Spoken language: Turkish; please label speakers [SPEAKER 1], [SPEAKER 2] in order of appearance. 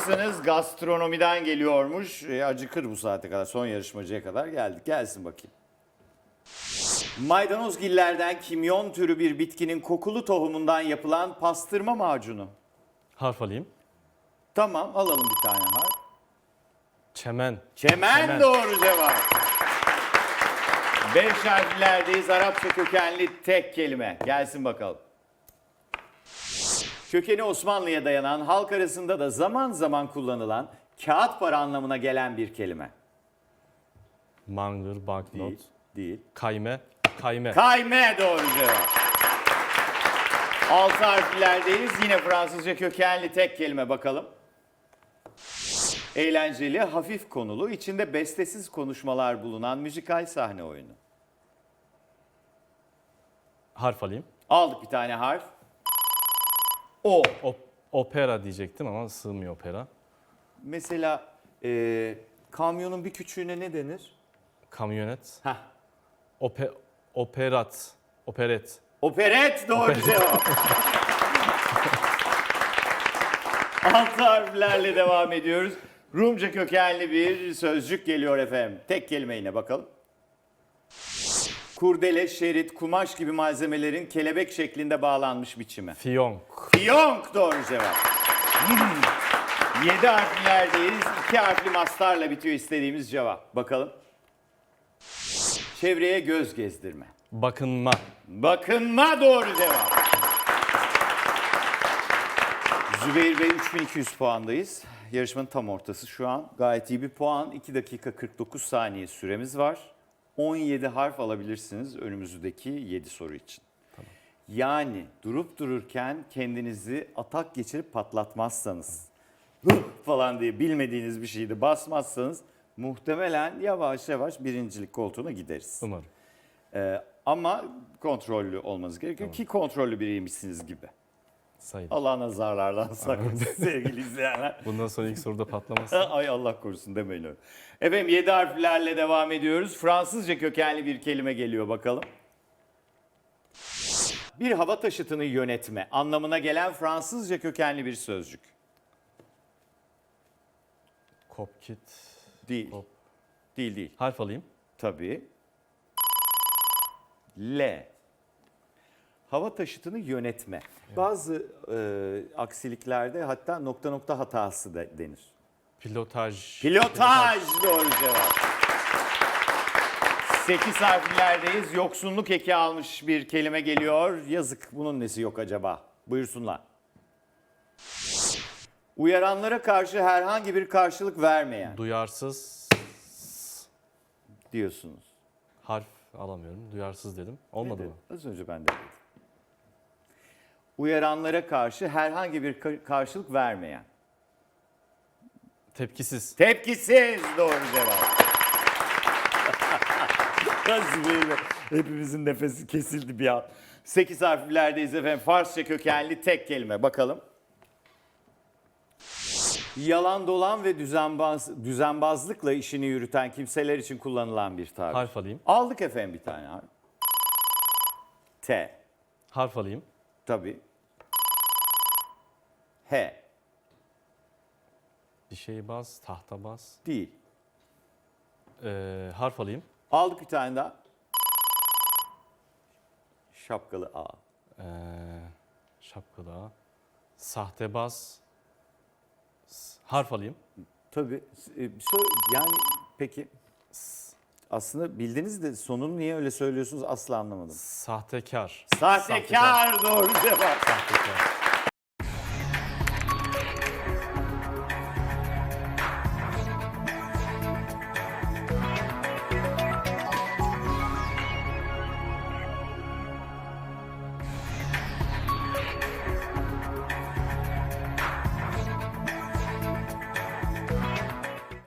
[SPEAKER 1] Hazırsanız gastronomiden geliyormuş. E, acıkır bu saate kadar. Son yarışmacıya kadar geldik. Gelsin bakayım. Maydanozgillerden kimyon türü bir bitkinin kokulu tohumundan yapılan pastırma macunu.
[SPEAKER 2] Harf alayım.
[SPEAKER 1] Tamam alalım bir tane harf.
[SPEAKER 2] Çemen.
[SPEAKER 1] Çemen,
[SPEAKER 2] Çemen.
[SPEAKER 1] doğru cevap. Beş harflerdeyiz. Arapça kökenli tek kelime. Gelsin bakalım. Kökeni Osmanlı'ya dayanan, halk arasında da zaman zaman kullanılan kağıt para anlamına gelen bir kelime.
[SPEAKER 2] Mangır, banknot.
[SPEAKER 1] Değil. Değil.
[SPEAKER 2] Kayme. Kayme.
[SPEAKER 1] Kayme doğru cevap. Altı harflerdeyiz. Yine Fransızca kökenli tek kelime bakalım. Eğlenceli, hafif konulu, içinde bestesiz konuşmalar bulunan müzikal sahne oyunu.
[SPEAKER 2] Harf alayım.
[SPEAKER 1] Aldık bir tane harf. O.
[SPEAKER 2] O, opera diyecektim ama sığmıyor opera.
[SPEAKER 1] Mesela e, kamyonun bir küçüğüne ne denir?
[SPEAKER 2] Kamyonet.
[SPEAKER 1] Heh.
[SPEAKER 2] Ope, operat. Operet.
[SPEAKER 1] Operet doğru cevap. Altı harflerle devam ediyoruz. Rumca kökenli bir sözcük geliyor efendim. Tek kelime yine bakalım. Kurdele, şerit, kumaş gibi malzemelerin kelebek şeklinde bağlanmış biçimi.
[SPEAKER 2] Fiyonk.
[SPEAKER 1] Fiyonk doğru cevap. Hmm. Yedi harflerdeyiz. İki harfli mastarla bitiyor istediğimiz cevap. Bakalım. Çevreye göz gezdirme.
[SPEAKER 2] Bakınma.
[SPEAKER 1] Bakınma doğru cevap. Zübeyir Bey 3200 puandayız. Yarışmanın tam ortası şu an. Gayet iyi bir puan. 2 dakika 49 saniye süremiz var. 17 harf alabilirsiniz önümüzdeki 7 soru için. Yani durup dururken kendinizi atak geçirip patlatmazsanız falan diye bilmediğiniz bir şeyde basmazsanız muhtemelen yavaş yavaş birincilik koltuğuna gideriz.
[SPEAKER 2] Umarım.
[SPEAKER 1] Ee, ama kontrollü olmanız gerekiyor ki kontrollü biriymişsiniz gibi.
[SPEAKER 2] Sayın.
[SPEAKER 1] Allah nazarlardan saklasın sevgili izleyenler.
[SPEAKER 2] Bundan sonra ilk soruda patlamasın.
[SPEAKER 1] Ay Allah korusun demeyin öyle. Efendim 7 harflerle devam ediyoruz. Fransızca kökenli bir kelime geliyor bakalım. Bir hava taşıtını yönetme anlamına gelen Fransızca kökenli bir sözcük.
[SPEAKER 2] Kopkit.
[SPEAKER 1] Değil.
[SPEAKER 2] Hop.
[SPEAKER 1] Değil değil.
[SPEAKER 2] Harf alayım.
[SPEAKER 1] Tabii. L. Hava taşıtını yönetme. Bazı e, aksiliklerde hatta nokta nokta hatası da denir.
[SPEAKER 2] Pilotaj.
[SPEAKER 1] Pilotaj doğru cevap. 8 harflerdeyiz. Yoksunluk eki almış bir kelime geliyor. Yazık bunun nesi yok acaba? Buyursunlar. Uyaranlara karşı herhangi bir karşılık vermeyen
[SPEAKER 2] Duyarsız.
[SPEAKER 1] diyorsunuz.
[SPEAKER 2] Harf alamıyorum. Duyarsız dedim. Olmadı mı?
[SPEAKER 1] Az önce ben de dedim. Uyaranlara karşı herhangi bir ka- karşılık vermeyen.
[SPEAKER 2] Tepkisiz.
[SPEAKER 1] Tepkisiz doğru cevap. Nasıl böyle? Hepimizin nefesi kesildi bir an. 8 harflerdeyiz efendim. Farsça kökenli tek kelime. Bakalım. Yalan dolan ve düzenbaz, düzenbazlıkla işini yürüten kimseler için kullanılan bir tabir.
[SPEAKER 2] Harf alayım.
[SPEAKER 1] Aldık efendim bir tane harf. T.
[SPEAKER 2] Harf alayım.
[SPEAKER 1] Tabii. H.
[SPEAKER 2] Bir şey baz. Tahta baz.
[SPEAKER 1] Değil.
[SPEAKER 2] Ee, harf alayım.
[SPEAKER 1] Aldık bir tane daha. Şapkalı A.
[SPEAKER 2] Ee, şapkalı A. Sahtebaz. S- Harf alayım.
[SPEAKER 1] Tabii. E, yani peki aslında bildiniz de sonunu niye öyle söylüyorsunuz asla anlamadım.
[SPEAKER 2] Sahtekar.
[SPEAKER 1] Sahtekar doğru cevap.
[SPEAKER 2] Sahtekar.